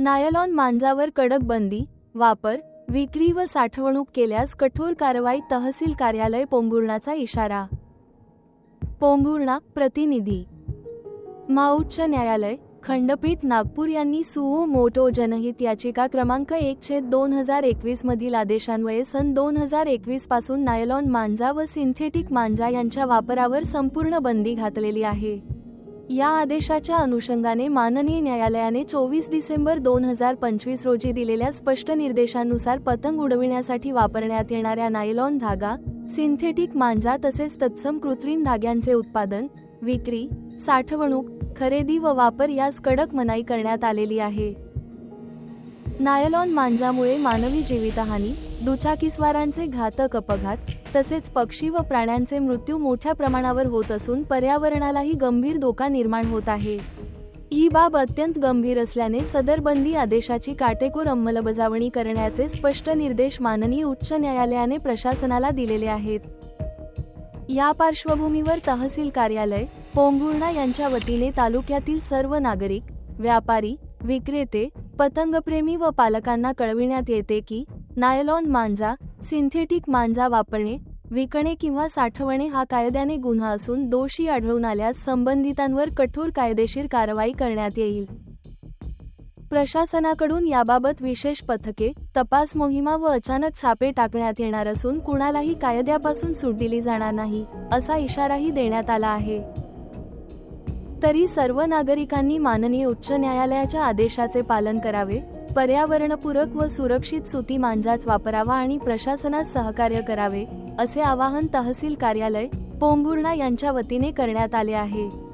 Nylon मांजावर कडक बंदी वापर विक्री व साठवणूक केल्यास कठोर कारवाई तहसील कार्यालय पोंभुर्णाचा इशारा. पोंभुर्णा प्रतिनिधी. माउच्च न्यायालय खंडपीठ नागपूर यांनी सुओ मोटो जनहित याचिका क्रमांक एक छेद दोन हजार एकवीस मधील आदेशान्वये सन दोन हजार एकवीसपासून नायलॉन मांजा व सिंथेटिक मांजा यांच्या वापरावर संपूर्ण बंदी घातलेली आहे. या आदेशाच्या अनुषंगाने माननीय न्यायालयाने चोवीस डिसेंबर दोन हजार पंचवीस रोजी दिलेल्या स्पष्ट निर्देशानुसार पतंग उडविण्यासाठी वापरण्यात येणाऱ्या नायलॉन धागा सिंथेटिक मांजा तसेच तत्सम कृत्रिम धाग्यांचे उत्पादन विक्री साठवणूक खरेदी व वापर यास कडक मनाई करण्यात आलेली आहे. नायलॉन मांजामुळे मानवी जीवितहानी दुचाकीस्वारांचे घातक अपघात तसेच पक्षी व प्राण्यांचे मृत्यू मोठ्या प्रमाणावर होत असून पर्यावरणालाही गंभीर धोका निर्माण होत आहे. ही बाब अत्यंत गंभीर असल्याने सदर बंदी आदेशाची काटेकोर अंमलबजावणी करण्याचे स्पष्ट निर्देश माननीय उच्च न्यायालयाने प्रशासनाला दिलेले आहेत. या पार्श्वभूमीवर तहसील कार्यालय पोंभुर्णा यांच्या वतीने तालुक्यातील सर्व नागरिक व्यापारी विक्रेते पतंगप्रेमी व पालकांना कळविण्यात येते की नायलॉन मांजा सिंथेटिक मांजा वापरणे विकणे किंवा साठवणे हा कायद्याने गुन्हा असून दोषी आढळून आल्यास संबंधितांवर कठोर कायदेशीर कारवाई करण्यात येईल. प्रशासनाकडून याबाबत विशेष पथके तपास मोहिमा व अचानक छापे टाकण्यात येणार असून कुणालाही कायद्यापासून सूट दिली जाणार नाही असा इशाराही देण्यात आला आहे. तरी सर्व नागरिकांनी माननीय उच्च न्यायालयाच्या आदेशाचे पालन करावे पर्यावरणपूरक व सुरक्षित सुती मांजाच वापरावा आणि प्रशासनास सहकार्य करावे असे आवाहन तहसील कार्यालय पोंभुर्णा यांच्या वतीने करण्यात आले आहे.